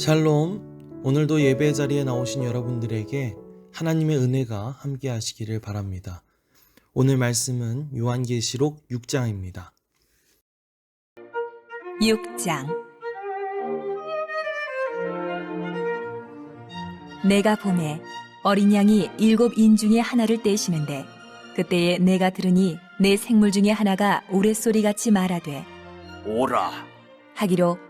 샬롬. 오늘도 예배 자리에 나오신 여러분들에게 하나님의 은혜가 함께 하시기를 바랍니다. 오늘 말씀은 요한계시록 6장입니다. 6장 내가 봄에 어린 양이 일곱 인 중에 하나를 떼시는데 그때에 내가 들으니 내 생물 중에 하나가 우레소리같이 말하되 오라 하기로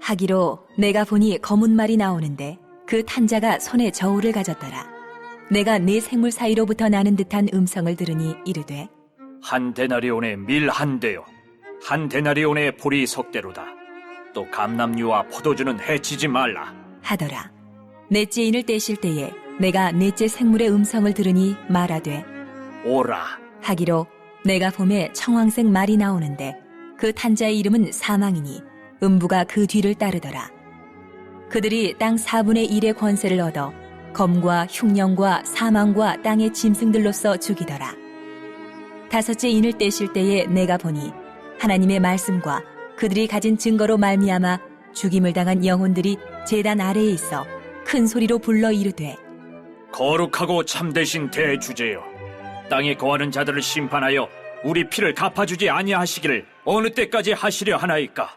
하기로 내가 보니 검은 말이 나오는데 그 탄자가 손에 저울을 가졌더라. 내가 네 생물 사이로부터 나는 듯한 음성을 들으니 이르되 한 데나리온의 밀 한 대요 한 데나리온의 보리 석대로다 또 감남류와 포도주는 해치지 말라 하더라. 넷째 인을 떼실 때에 내가 넷째 생물의 음성을 들으니 말하되 오라 하기로 내가 봄에 청황색 말이 나오는데 그 탄자의 이름은 사망이니 음부가 그 뒤를 따르더라. 그들이 땅 4분의 1의 권세를 얻어 검과 흉령과 사망과 땅의 짐승들로서 죽이더라. 다섯째 인을 떼실 때에 내가 보니 하나님의 말씀과 그들이 가진 증거로 말미암아 죽임을 당한 영혼들이 제단 아래에 있어 큰 소리로 불러 이르되 거룩하고 참되신 대주제여 땅에 거하는 자들을 심판하여 우리 피를 갚아주지 아니하시기를 어느 때까지 하시려 하나이까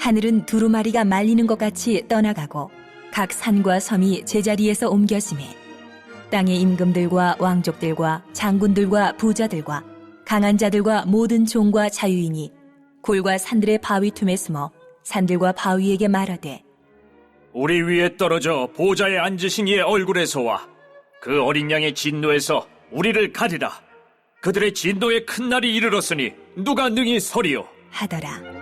하늘은 두루마리가 말리는 것 같이 떠나가고 각 산과 섬이 제자리에서 옮겨지매 땅의 임금들과 왕족들과 장군들과 부자들과 강한 자들과 모든 종과 자유인이 굴과 산들의 바위 틈에 숨어 산들과 바위에게 말하되 우리 위에 떨어져 보좌에 앉으신 이의 얼굴에서와 그 어린 양의 진노에서 우리를 가리라. 그들의 진노의 큰 날이 이르렀으니 누가 능히 서리요. 하더라.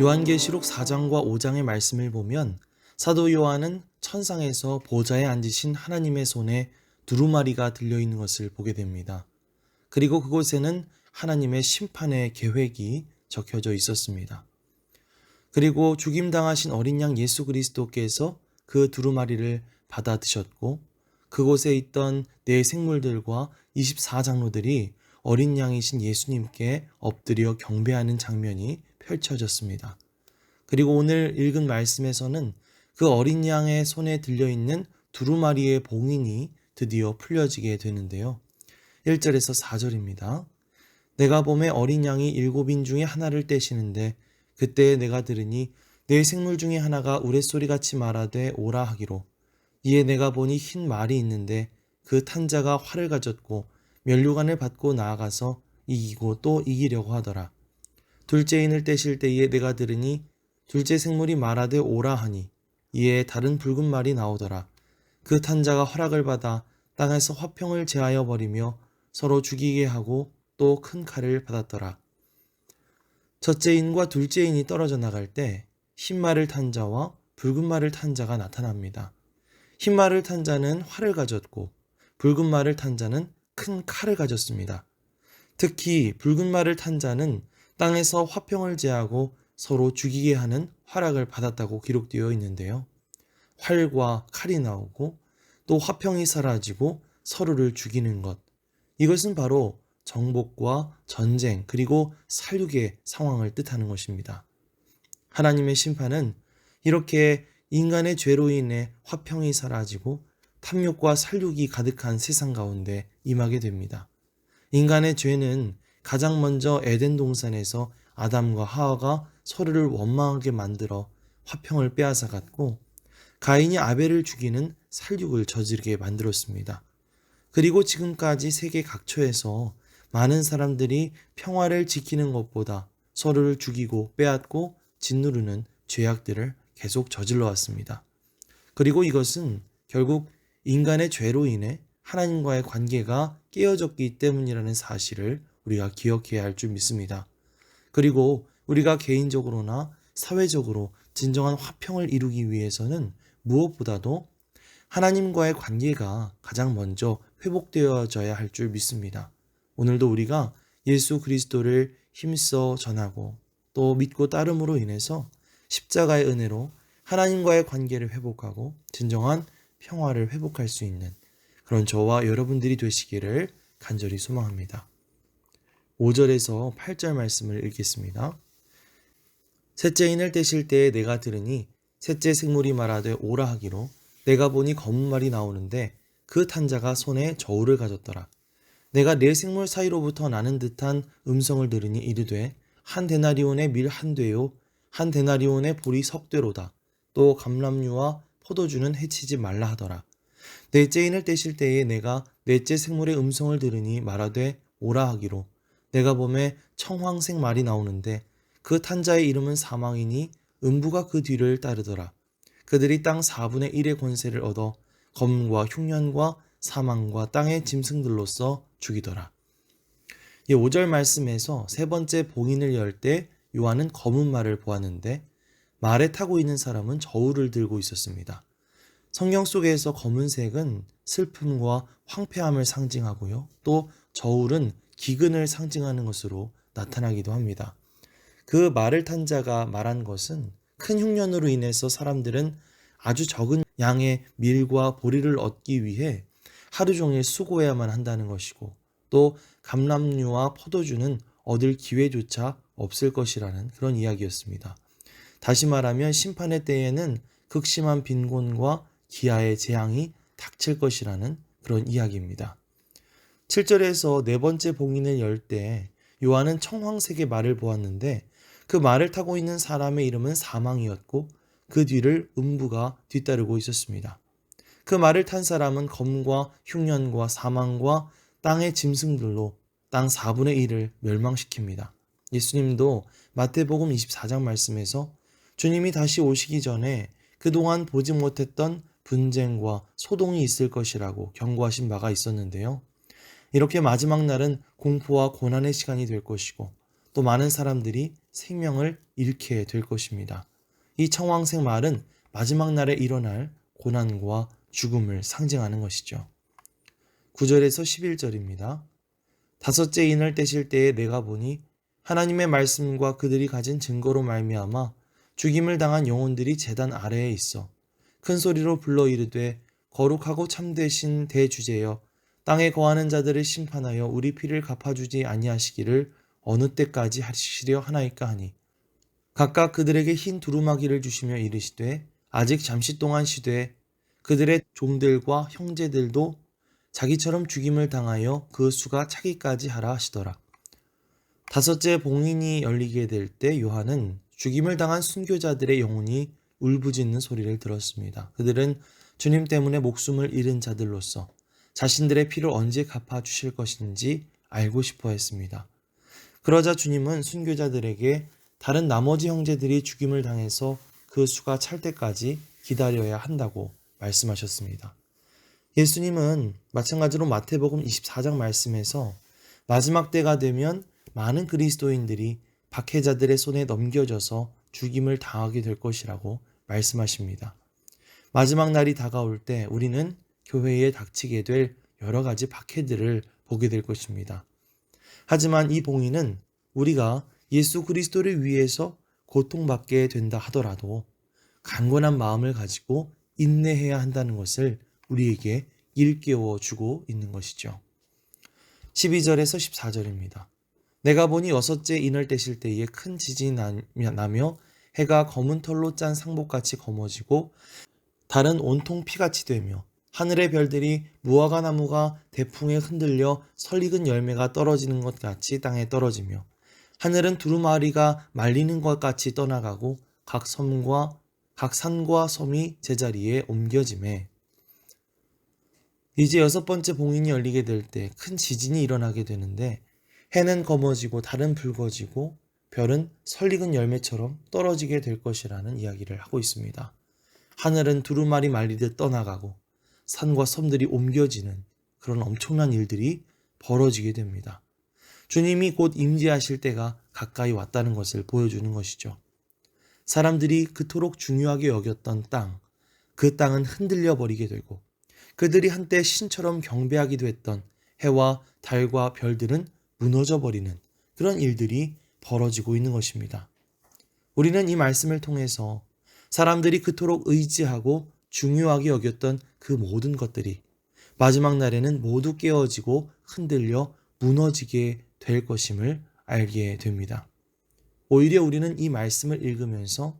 요한계시록 4장과 5장의 말씀을 보면 사도 요한은 천상에서 보좌에 앉으신 하나님의 손에 두루마리가 들려 있는 것을 보게 됩니다. 그리고 그곳에는 하나님의 심판의 계획이 적혀져 있었습니다. 그리고 죽임당하신 어린 양 예수 그리스도께서 그 두루마리를 받아 드셨고 그곳에 있던 네 생물들과 24장로들이 어린 양이신 예수님께 엎드려 경배하는 장면이 펼쳐졌습니다. 그리고 오늘 읽은 말씀에서는 그 어린 양의 손에 들려있는 두루마리의 봉인이 드디어 풀려지게 되는데요. 1절에서 4절입니다. 내가 봄에 어린 양이 일곱인 중에 하나를 떼시는데 그때 내가 들으니 내 생물 중에 하나가 우레소리같이 말하되 오라 하기로 이에 내가 보니 흰 말이 있는데 그 탄자가 활을 가졌고 면류관을 받고 나아가서 이기고 또 이기려고 하더라. 둘째 인을 떼실 때에 내가 들으니 둘째 생물이 말하되 오라 하니 이에 다른 붉은 말이 나오더라. 그 탄자가 허락을 받아 땅에서 화평을 제하여 버리며 서로 죽이게 하고 또 큰 칼을 받았더라. 첫째 인과 둘째 인이 떨어져 나갈 때 흰 말을 탄 자와 붉은 말을 탄 자가 나타납니다. 흰 말을 탄 자는 활을 가졌고 붉은 말을 탄 자는 큰 칼을 가졌습니다. 특히 붉은 말을 탄 자는 땅에서 화평을 제하고 서로 죽이게 하는 활약을 받았다고 기록되어 있는데요. 활과 칼이 나오고 또 화평이 사라지고 서로를 죽이는 것. 이것은 바로 정복과 전쟁 그리고 살육의 상황을 뜻하는 것입니다. 하나님의 심판은 이렇게 인간의 죄로 인해 화평이 사라지고 탐욕과 살육이 가득한 세상 가운데 임하게 됩니다. 인간의 죄는 가장 먼저 에덴 동산에서 아담과 하와가 서로를 원망하게 만들어 화평을 빼앗아 갔고 가인이 아벨을 죽이는 살육을 저지르게 만들었습니다. 그리고 지금까지 세계 각처에서 많은 사람들이 평화를 지키는 것보다 서로를 죽이고 빼앗고 짓누르는 죄악들을 계속 저질러 왔습니다. 그리고 이것은 결국 인간의 죄로 인해 하나님과의 관계가 깨어졌기 때문이라는 사실을 우리가 기억해야 할 줄 믿습니다. 그리고 우리가 개인적으로나 사회적으로 진정한 화평을 이루기 위해서는 무엇보다도 하나님과의 관계가 가장 먼저 회복되어져야 할 줄 믿습니다. 오늘도 우리가 예수 그리스도를 힘써 전하고 또 믿고 따름으로 인해서 십자가의 은혜로 하나님과의 관계를 회복하고 진정한 평화를 회복할 수 있는 그런 저와 여러분들이 되시기를 간절히 소망합니다. 5절에서 8절 말씀을 읽겠습니다. 셋째 인을 떼실 때에 내가 들으니 셋째 생물이 말하되 오라 하기로 내가 보니 검은 말이 나오는데 그 탄자가 손에 저울을 가졌더라. 내가 네 생물 사이로부터 나는 듯한 음성을 들으니 이르되 한 데나리온의 밀 한 되요 한 데나리온의 보리 석 되로다. 또 감람류와 포도주는 해치지 말라 하더라. 넷째 인을 떼실 때에 내가 넷째 생물의 음성을 들으니 말하되 오라 하기로 내가 봄에 청황색 말이 나오는데 그 탄자의 이름은 사망이니 음부가 그 뒤를 따르더라. 그들이 땅 4분의 1의 권세를 얻어 검과 흉년과 사망과 땅의 짐승들로서 죽이더라. 이 5절 말씀에서 세 번째 봉인을 열 때 요한은 검은 말을 보았는데 말에 타고 있는 사람은 저울을 들고 있었습니다. 성경 속에서 검은색은 슬픔과 황폐함을 상징하고요. 또 저울은 기근을 상징하는 것으로 나타나기도 합니다. 그 말을 탄 자가 말한 것은 큰 흉년으로 인해서 사람들은 아주 적은 양의 밀과 보리를 얻기 위해 하루 종일 수고해야만 한다는 것이고 또 감람류와 포도주는 얻을 기회조차 없을 것이라는 그런 이야기였습니다. 다시 말하면 심판의 때에는 극심한 빈곤과 기아의 재앙이 닥칠 것이라는 그런 이야기입니다. 7절에서 네 번째 봉인을 열 때 요한은 청황색의 말을 보았는데 그 말을 타고 있는 사람의 이름은 사망이었고 그 뒤를 음부가 뒤따르고 있었습니다. 그 말을 탄 사람은 검과 흉년과 사망과 땅의 짐승들로 땅 4분의 1을 멸망시킵니다. 예수님도 마태복음 24장 말씀에서 주님이 다시 오시기 전에 그동안 보지 못했던 분쟁과 소동이 있을 것이라고 경고하신 바가 있었는데요. 이렇게 마지막 날은 공포와 고난의 시간이 될 것이고 또 많은 사람들이 생명을 잃게 될 것입니다. 이 청황색 말은 마지막 날에 일어날 고난과 죽음을 상징하는 것이죠. 9절에서 11절입니다. 다섯째 인을 떼실 때에 내가 보니 하나님의 말씀과 그들이 가진 증거로 말미암아 죽임을 당한 영혼들이 재단 아래에 있어 큰 소리로 불러 이르되 거룩하고 참되신 대주제여 땅에 거하는 자들을 심판하여 우리 피를 갚아주지 아니하시기를 어느 때까지 하시려 하나이까 하니 각각 그들에게 흰 두루마기를 주시며 이르시되 아직 잠시 동안 쉬되 그들의 종들과 형제들도 자기처럼 죽임을 당하여 그 수가 차기까지 하라 하시더라. 다섯째 봉인이 열리게 될 때 요한은 죽임을 당한 순교자들의 영혼이 울부짖는 소리를 들었습니다. 그들은 주님 때문에 목숨을 잃은 자들로서 자신들의 피를 언제 갚아 주실 것인지 알고 싶어 했습니다. 그러자 주님은 순교자들에게 다른 나머지 형제들이 죽임을 당해서 그 수가 찰 때까지 기다려야 한다고 말씀하셨습니다. 예수님은 마찬가지로 마태복음 24장 말씀에서 마지막 때가 되면 많은 그리스도인들이 박해자들의 손에 넘겨져서 죽임을 당하게 될 것이라고 말씀하십니다. 마지막 날이 다가올 때 우리는 교회에 닥치게 될 여러 가지 박해들을 보게 될 것입니다. 하지만 이 봉인은 우리가 예수 그리스도를 위해서 고통받게 된다 하더라도 강건한 마음을 가지고 인내해야 한다는 것을 우리에게 일깨워 주고 있는 것이죠. 12절에서 14절입니다. 내가 보니 여섯째 인을 떼실 때에 큰 지진이 나며- 해가 검은 털로 짠 상복같이 검어지고 달은 온통 피같이 되며 하늘의 별들이 무화과 나무가 대풍에 흔들려 설익은 열매가 떨어지는 것 같이 땅에 떨어지며 하늘은 두루마리가 말리는 것 같이 떠나가고 각 섬과 각 산과 섬이 제자리에 옮겨짐에 이제 여섯 번째 봉인이 열리게 될 때 큰 지진이 일어나게 되는데 해는 검어지고 달은 붉어지고 별은 설익은 열매처럼 떨어지게 될 것이라는 이야기를 하고 있습니다. 하늘은 두루마리 말리듯 떠나가고 산과 섬들이 옮겨지는 그런 엄청난 일들이 벌어지게 됩니다. 주님이 곧 임재하실 때가 가까이 왔다는 것을 보여주는 것이죠. 사람들이 그토록 중요하게 여겼던 땅, 그 땅은 흔들려 버리게 되고 그들이 한때 신처럼 경배하기도 했던 해와 달과 별들은 무너져 버리는 그런 일들이 벌어지고 있는 것입니다. 우리는 이 말씀을 통해서 사람들이 그토록 의지하고 중요하게 여겼던 그 모든 것들이 마지막 날에는 모두 깨어지고 흔들려 무너지게 될 것임을 알게 됩니다. 오히려 우리는 이 말씀을 읽으면서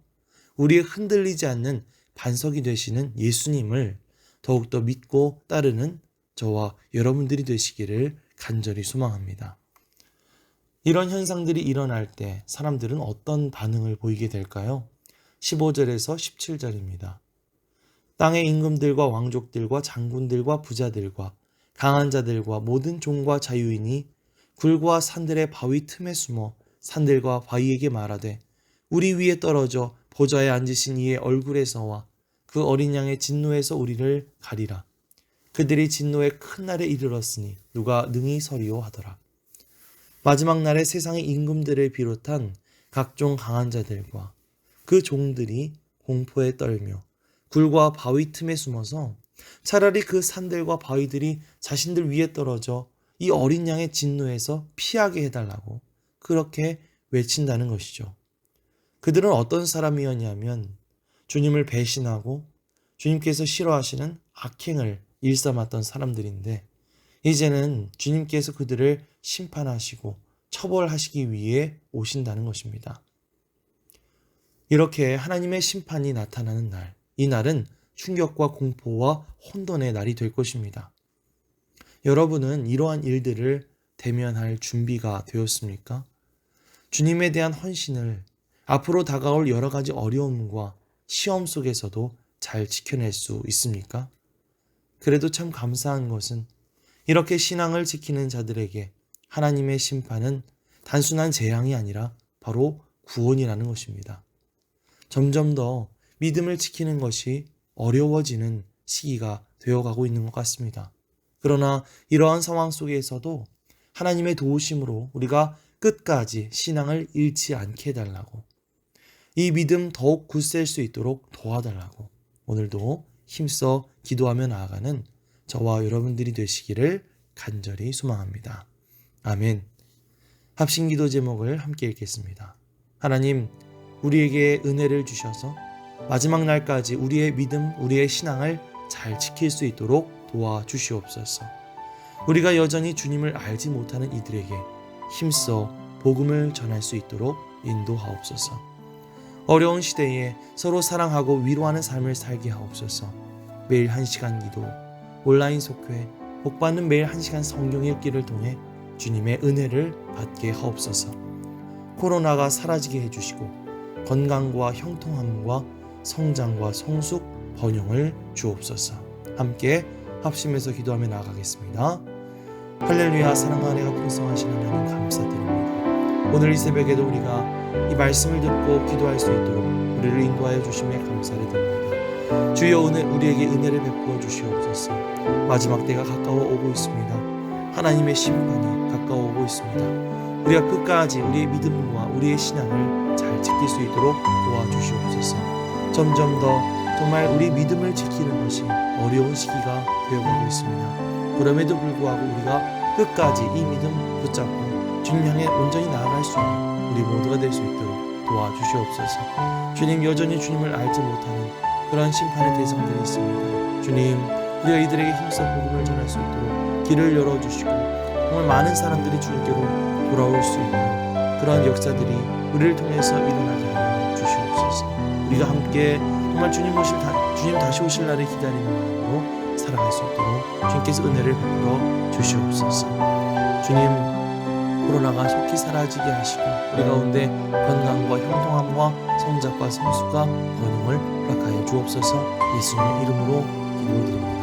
우리의 흔들리지 않는 반석이 되시는 예수님을 더욱더 믿고 따르는 저와 여러분들이 되시기를 간절히 소망합니다. 이런 현상들이 일어날 때 사람들은 어떤 반응을 보이게 될까요? 15절에서 17절입니다. 땅의 임금들과 왕족들과 장군들과 부자들과 강한 자들과 모든 종과 자유인이 굴과 산들의 바위 틈에 숨어 산들과 바위에게 말하되 우리 위에 떨어져 보좌에 앉으신 이의 얼굴에서와 그 어린 양의 진노에서 우리를 가리라. 그들이 진노의 큰 날에 이르렀으니 누가 능히 서리오 하더라. 마지막 날에 세상의 임금들을 비롯한 각종 강한 자들과 그 종들이 공포에 떨며 굴과 바위 틈에 숨어서 차라리 그 산들과 바위들이 자신들 위에 떨어져 이 어린 양의 진노에서 피하게 해달라고 그렇게 외친다는 것이죠. 그들은 어떤 사람이었냐면 주님을 배신하고 주님께서 싫어하시는 악행을 일삼았던 사람들인데 이제는 주님께서 그들을 심판하시고 처벌하시기 위해 오신다는 것입니다. 이렇게 하나님의 심판이 나타나는 날, 이 날은 충격과 공포와 혼돈의 날이 될 것입니다. 여러분은 이러한 일들을 대면할 준비가 되었습니까? 주님에 대한 헌신을 앞으로 다가올 여러 가지 어려움과 시험 속에서도 잘 지켜낼 수 있습니까? 그래도 참 감사한 것은 이렇게 신앙을 지키는 자들에게 하나님의 심판은 단순한 재앙이 아니라 바로 구원이라는 것입니다. 점점 더 믿음을 지키는 것이 어려워지는 시기가 되어가고 있는 것 같습니다. 그러나 이러한 상황 속에서도 하나님의 도우심으로 우리가 끝까지 신앙을 잃지 않게 해달라고 이 믿음 더욱 굳셀 수 있도록 도와달라고 오늘도 힘써 기도하며 나아가는 저와 여러분들이 되시기를 간절히 소망합니다. 아멘. 합심 기도 제목을 함께 읽겠습니다. 하나님, 우리에게 은혜를 주셔서 마지막 날까지 우리의 믿음, 우리의 신앙을 잘 지킬 수 있도록 도와주시옵소서. 우리가 여전히 주님을 알지 못하는 이들에게 힘써 복음을 전할 수 있도록 인도하옵소서. 어려운 시대에 서로 사랑하고 위로하는 삶을 살게 하옵소서. 매일 한 시간 기도, 온라인 속회, 복받는 매일 한 시간 성경 읽기를 통해 주님의 은혜를 받게 하옵소서. 코로나가 사라지게 해주시고 건강과 형통함과 성장과 성숙, 번영을 주옵소서. 함께 합심해서 기도하며 나아가겠습니다. 할렐루야 사랑하는 애가 풍성하신 하나님 감사드립니다. 오늘 이 새벽에도 우리가 이 말씀을 듣고 기도할 수 있도록 우리를 인도하여 주심에 감사를 드립니다. 주여 은혜 우리에게 은혜를 베푸어 주시옵소서. 마지막 때가 가까워 오고 있습니다. 하나님의 심판이 가까워 오고 있습니다. 우리가 끝까지 우리의 믿음과 우리의 신앙을 잘 지킬 수 있도록 도와주시옵소서. 점점 더 정말 우리 믿음을 지키는 것이 어려운 시기가 되어가고 있습니다. 그럼에도 불구하고 우리가 끝까지 이 믿음 붙잡고 주님 향해 온전히 나아갈 수 있는 우리 모두가 될 수 있도록 도와주시옵소서. 주님 여전히 주님을 알지 못하는 그런 심판의 대상들이 있습니다. 주님 우리가 이들에게 힘써 복음을 전할 수 있도록 길을 열어주시고 정말 많은 사람들이 주님께로 돌아올 수 있는 그런 역사들이 우리를 통해서 일어나게 하여 주시옵소서. 우리가 함께 정말 주님 오실 다, 주님 다시 오실 날을 기다리는 마음으로 살아갈 수 있도록 주님께서 은혜를 베풀어 주시옵소서. 주님 코로나가 속히 사라지게 하시고 우리 가운데 건강과 형통함과 성작과 성수가 번영을 허락하여 주옵소서. 예수님의 이름으로 기도드립니다.